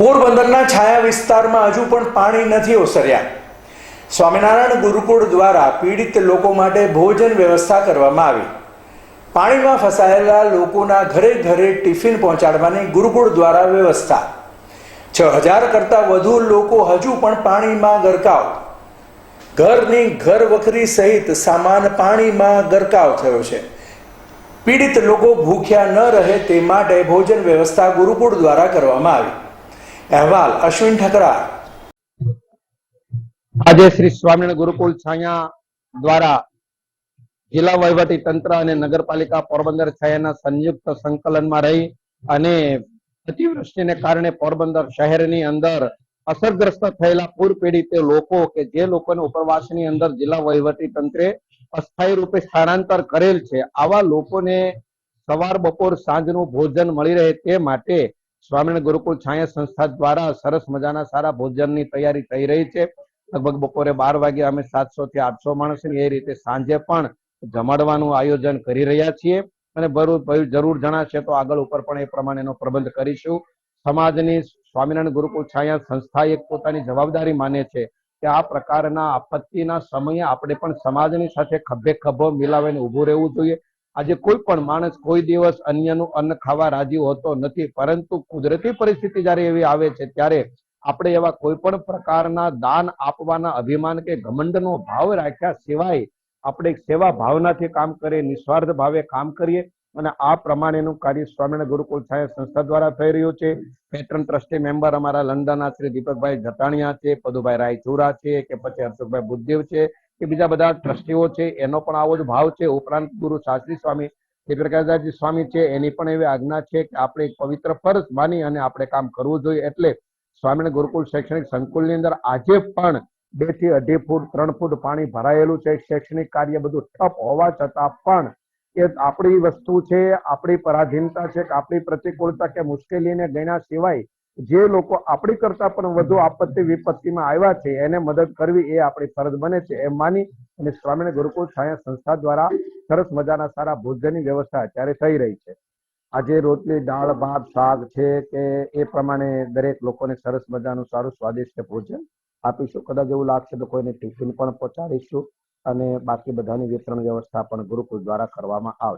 પોરબંદરના છાયા વિસ્તારમાં હજુ પણ પાણી નથી ઓસર્યા. સ્વામિનારાયણ ગુરુકુળ દ્વારા પીડિત લોકો માટે ભોજન વ્યવસ્થા કરવામાં આવી. પાણીમાં ફસાયેલા લોકોના ઘરે ઘરે ટિફિન પહોંચાડવાની ગુરુકુળ દ્વારા વ્યવસ્થા. છ હજાર કરતાં વધુ લોકો હજુ પણ પાણીમાં ગરકાવ. ઘરની ઘર વખરી સહિત સામાન પાણીમાં ગરકાવ થયો છે. પીડિત લોકો ભૂખ્યા ન રહે તે માટે ભોજન વ્યવસ્થા ગુરુકુળ દ્વારા કરવામાં આવી. અહેવાલ, અશ્વિન ઠકરા આજે શ્રી સ્વામિનારાયણ ગુરુકુલ છાયા દ્વારા જિલ્લા વહીવટી તંત્ર અને નગરપાલિકા પોરબંદર છાયાના સંયુક્ત સંકલનમાં રહી અને અતિવૃષ્ટિને કારણે પોરબંદર શહેરની અંદર અસરગ્રસ્ત થયેલા પૂર પીડિત લોકો કે જે લોકોને ઉપરવાસની અંદર જિલ્લા વહીવટી તંત્રે અસ્થાયી રૂપે સ્થળાંતર કરેલ છે, આવા લોકોને સવાર બપોર સાંજનું ભોજન મળી રહે તે માટે સ્વામિનારાયણ ગુરુકુળ છાયા સંસ્થા દ્વારા સરસ મજાના સારા ભોજનની તૈયારી થઈ રહી છે. લગભગ બપોરે બાર વાગે અમે સાતસો થી આઠસો માણસની એ રીતે સાંજે પણ જમાડવાનું આયોજન કરી રહ્યા છીએ અને જરૂર જણાશે તો આગળ ઉપર પણ એ પ્રમાણેનો પ્રબંધ કરીશું. સમાજની સ્વામિનારાયણ ગુરુકુળ છાયા સંસ્થા એક પોતાની જવાબદારી માને છે કે આ પ્રકારના આપત્તિના સમયે આપણે પણ સમાજની સાથે ખભે ખભો મિલાવીને ઊભું રહેવું જોઈએ. આજે કોઈ પણ માણસ કોઈ દિવસ અન્યનું અન્ન ખાવા રાજી હોતો નથી, પરંતુ કુદરતી પરિસ્થિતિ જ્યારે એવી આવે છે, ત્યારે આપણે એવા કોઈ પણ પ્રકારના દાન આપવાના અભિમાન કે ઘમંડનો ભાવ રાખ્યા સિવાય આપણે સેવા ભાવનાથી કામ કરીએ, નિસ્વાર્થ ભાવે કામ કરીએ. અને આ પ્રમાણેનું કાર્ય સ્વામિનારાયણ ગુરુકુળ છાયા સંસ્થા દ્વારા થઈ રહ્યું છે. પેટ્રન ટ્રસ્ટી મેમ્બર અમારા લંડનના શ્રી દીપકભાઈ જટાણિયા છે, પદુભાઈ રાયચુરા છે કે પછી હર્ષુભાઈ બુદ્ધેવ છે. કે બીજા બધા ટ્રસ્ટીઓ છે, એનો પણ આવો જ ભાવ છે. ઉપરાંત ગુરુ શાસ્ત્રી સ્વામી પ્રકાશદાસજી સ્વામી છે, એની પણ એવી આજ્ઞા છે કે આપણે પવિત્ર ફરજ માની અને આપણે કામ કરવું જોઈએ. એટલે સ્વામિનારાયણ ગુરુકુલ શૈક્ષણિક સંકુલની અંદર આજે પણ બેથી અઢી ફૂટ, ત્રણ ફૂટ પાણી ભરાયેલું છે. શૈક્ષણિક કાર્ય બધું ઠપ હોવા છતાં પણ એ આપણી વસ્તુ છે, આપણી પરાધીનતા છે કે આપણી પ્રતિકૂળતા કે મુશ્કેલીને ગણ્યા સિવાય જે લોકો આપણી કરતા પણ વધુ આપત્તિ વિપત્તિમાં આવ્યા છે, એને મદદ કરવી એ આપણી ફરજ બને છે. એમ માની અને સ્વામિનારાયણ ગુરુકુળ છાયા સંસ્થા દ્વારા સરસ મજાના સારા ભોજનની વ્યવસ્થા અત્યારે થઈ રહી છે. આજે રોટલી, દાળ, ભાત, શાક છે કે એ પ્રમાણે દરેક લોકોને સરસ મજાનું સારું સ્વાદિષ્ટ ભોજન આપીશું. કદાચ એવું લાગશે તો કોઈને ટિફિન પણ પહોંચાડીશું અને બાકી બધાની વિતરણ વ્યવસ્થા પણ ગુરુકુળ દ્વારા કરવામાં આવશે.